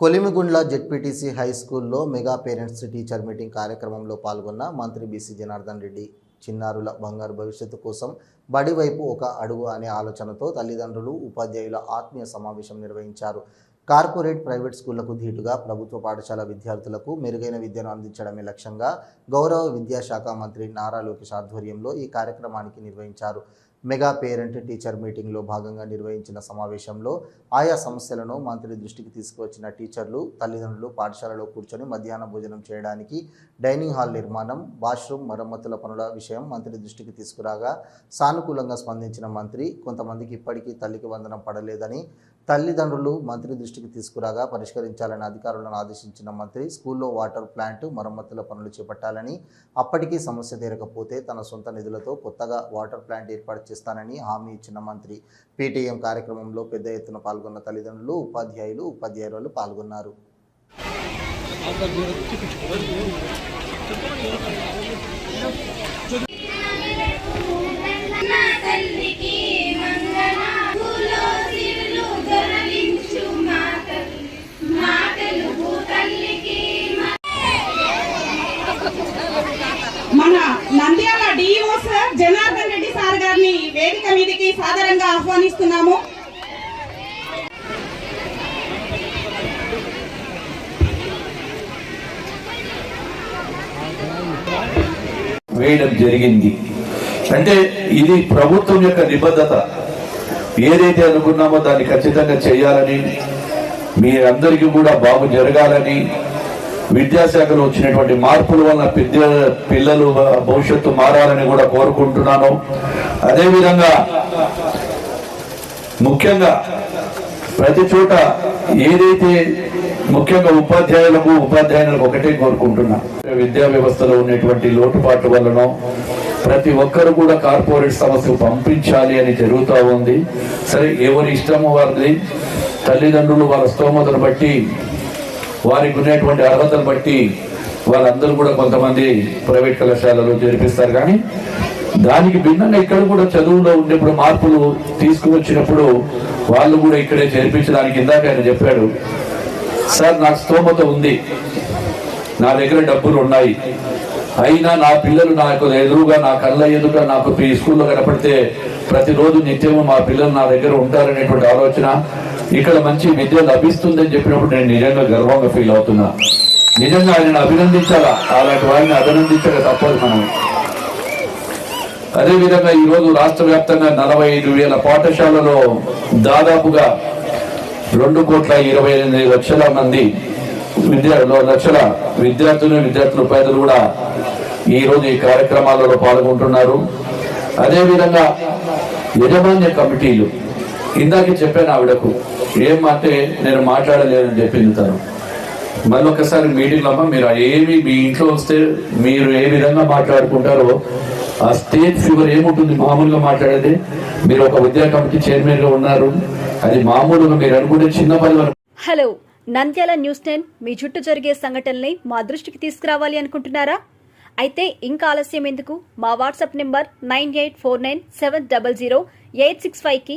Kolimigundla ZPTC high స్కూల్లో mega parents teacher meeting కార్యక్రమంలో పాల్గొన్న మంత్రి బీసీ జనార్దన్ రెడ్డి. చిన్నారుల బంగారు భవిష్యత్తు కోసం బడి వైపు ఒక అడుగు అనే ఆలోచనతో తల్లిదండ్రులు ఉపాధ్యాయుల ఆత్మీయ సమావేశం నిర్వహించారు. కార్పొరేట్ ప్రైవేట్ స్కూళ్ళకు ధీటుగా ప్రభుత్వ పాఠశాల విద్యార్థులకు మెరుగైన విద్యను అందించడమే లక్ష్యంగా గౌరవ విద్యాశాఖ మంత్రి నారా లోకేష్ ఆధ్వర్యంలో ఈ కార్యక్రమానికి నిర్వహించారు. మెగా పేరెంట్ టీచర్ మీటింగ్లో భాగంగా నిర్వహించిన సమావేశంలో ఆయా సమస్యలను మంత్రి దృష్టికి తీసుకువచ్చిన టీచర్లు తల్లిదండ్రులు పాఠశాలలో కూర్చొని మధ్యాహ్న భోజనం చేయడానికి డైనింగ్ హాల్ నిర్మాణం వాష్రూమ్ మరమ్మతుల పనుల విషయం మంత్రి దృష్టికి తీసుకురాగా సానుకూలంగా స్పందించిన మంత్రి కొంతమందికి ఇప్పటికీ తల్లికి వందనం పడలేదని తల్లిదండ్రులు మంత్రి దృష్టి దృష్టికి తీసుకురాగా పరిష్కరించాలని అధికారులను ఆదేశించిన మంత్రి స్కూల్లో వాటర్ ప్లాంట్ మరమ్మతుల పనులు చేపట్టాలని అప్పటికీ సమస్య తీరకపోతే తన సొంత నిధులతో కొత్తగా వాటర్ ప్లాంట్ ఏర్పాటు చేస్తానని హామీ ఇచ్చిన మంత్రి. పీటీఎం కార్యక్రమంలో పెద్ద ఎత్తున పాల్గొన్న తల్లిదండ్రులు ఉపాధ్యాయులు ఉపాధ్యాయులు పాల్గొన్నారు. Nandyal DEO sir Janardhan Reddy sir గారిని వేదిక మీదకి సాదరంగా ఆహ్వానిస్తున్నాము. వేయడం జరిగింది. అంటే ఇది ప్రభుత్వం యొక్క నిబద్ధత. ఏదైతే అనుకున్నామో దాన్ని ఖచ్చితంగా చేయాలని మీరందరికీ కూడా బాగు జరగాలని విద్యాశాఖలో వచ్చినటువంటి మార్పుల వలన విద్య పిల్లలు భవిష్యత్తు మారాలని కూడా కోరుకుంటున్నాను. అదేవిధంగా ముఖ్యంగా ప్రతి చోట ఏదైతే ముఖ్యంగా ఉపాధ్యాయులకు ఉపాధ్యాయులకు ఒకటే కోరుకుంటున్నా. విద్యా వ్యవస్థలో ఉన్నటువంటి లోటుపాట్ల వలన ప్రతి ఒక్కరు కూడా కార్పొరేట్ సంస్థకు పంపించాలి అని జరుగుతూ ఉంది. సరే ఎవరి ఇష్టము వారిది? తల్లిదండ్రులు వాళ్ళ స్తోమతను బట్టి వారికి ఉన్నటువంటి అర్హతను బట్టి వాళ్ళందరూ కూడా కొంతమంది ప్రైవేట్ కళాశాలలో చేర్పిస్తారు. కానీ దానికి భిన్నంగా ఇక్కడ కూడా చదువులో ఉండేప్పుడు మార్పులు తీసుకువచ్చినప్పుడు వాళ్ళు కూడా ఇక్కడే చేర్పించడానికి ఇందాక ఆయన చెప్పాడు సార్ నాకు స్తోమత ఉంది. నా దగ్గర డబ్బులు ఉన్నాయి. అయినా నా పిల్లలు నాకు ఎదురుగా నా కళ్ళ ఎదురుగా నాకు ఈ స్కూల్లో కనపడితే ప్రతిరోజు నిత్యము మా పిల్లలు నా దగ్గర ఉంటారనేటువంటి ఆలోచన ఇక్కడ మంచి విద్య లభిస్తుందని చెప్పినప్పుడు నేను నిజంగా గర్వంగా ఫీల్ అవుతున్నా. నిజంగా ఆయనను అభినందించాలా? అలాంటి వారిని అభినందించక తప్పదు మనం. అదేవిధంగా ఈరోజు రాష్ట్ర వ్యాప్తంగా నలభై ఐదు వేల పాఠశాలలో దాదాపుగా రెండు కోట్ల ఇరవై ఎనిమిది లక్షల మంది విద్యా లక్షల విద్యార్థులు విద్యార్థుల పేదలు కూడా ఈరోజు ఈ కార్యక్రమాలలో పాల్గొంటున్నారు. అదేవిధంగా యజమాన్య కమిటీలు ఇందాకే చెప్పాను ఆవిడకు ఏం అంటే నేను మాట్లాడలేనని చెప్పింది తను. మళ్ళీ ఒకసారి మీటింగ్ అమ్మ మీరు ఏమి మీ ఇంట్లో వస్తే మీరు ఏ విధంగా మాట్లాడుకుంటారో ఆ స్టేట్ ఫీవర్ ఏముంటుంది మామూలుగా మాట్లాడేది? మీరు ఒక విద్యా కమిటీ చైర్మన్గా ఉన్నారు. అది మామూలుగా మీరు అనుకుంటే చిన్న పని హలో నంద్యాల న్యూస్ టెన్ మీ చుట్టూ జరిగే సంఘటనల్ని మా దృష్టికి తీసుకురావాలి అనుకుంటున్నారా? అయితే ఇంకా ఆలస్యం ఎందుకు? మా WhatsApp number nine eight four nine seven double zero eight six ఫైవ్కి